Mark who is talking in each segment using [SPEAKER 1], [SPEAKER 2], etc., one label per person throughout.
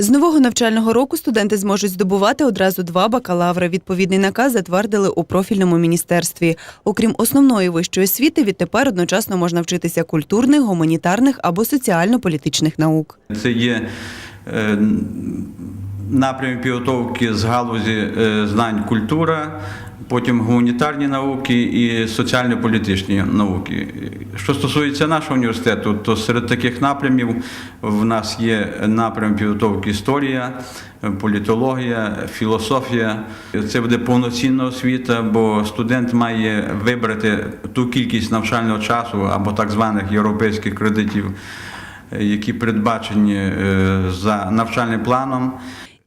[SPEAKER 1] З нового навчального року студенти зможуть здобувати одразу два бакалаври. Відповідний наказ затвердили у профільному міністерстві. Окрім основної вищої освіти, відтепер одночасно можна вчитися культурних, гуманітарних або соціально-політичних наук.
[SPEAKER 2] Це є е, напрямі підготовки з галузі е, знань культура, потім гуманітарні науки і соціально-політичні науки. Що стосується нашого університету, то серед таких напрямів в нас є напрям підготовки історія, політологія, філософія. Це буде повноцінна освіта, бо студент має вибрати ту кількість навчального часу або так званих європейських кредитів, е, які передбачені е, за навчальним планом.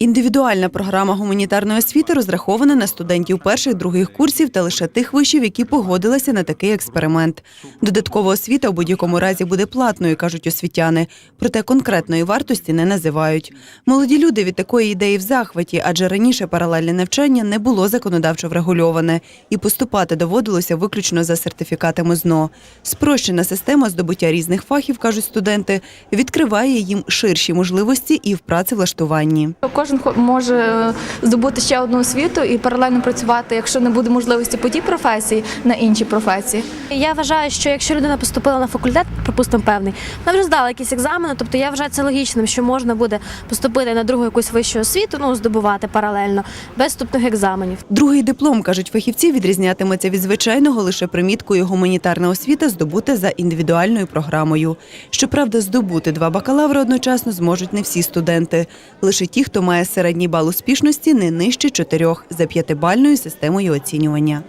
[SPEAKER 1] Індивідуальна програма гуманітарної освіти розрахована на студентів перших других курсів та лише тих вишів, які погодилися на такий експеримент. Додаткова освіта у будь-якому разі буде платною, кажуть освітяни. Проте конкретної вартості не називають. Молоді люди від такої ідеї в захваті, адже раніше паралельне навчання не було законодавчо врегульоване, і поступати доводилося виключно за сертифікатами ЗНО. Спрощена система здобуття різних фахів, кажуть студенти, відкриває їм ширші можливості і в працевлаштуванні.
[SPEAKER 3] Кожен може е, здобути ще одну освіту і паралельно працювати, якщо не буде можливості по тій професії, на інші професії.
[SPEAKER 4] Я вважаю, що якщо людина поступила на факультет, припустимо, певний, вона вже здала якісь екзамени, тобто я вважаю це логічним, що можна буде поступити на другу якусь вищу освіту, ну здобувати паралельно без вступних екзаменів.
[SPEAKER 1] Другий диплом, кажуть фахівці, відрізнятиметься від звичайного лише приміткою гуманітарна освіта здобута за індивідуальною програмою. Щоправда, здобути два бакалаври одночасно зможуть не всі студенти. Лише ті, хто має середній бал успішності не нижче чотирьох за п'ятибальною системою оцінювання.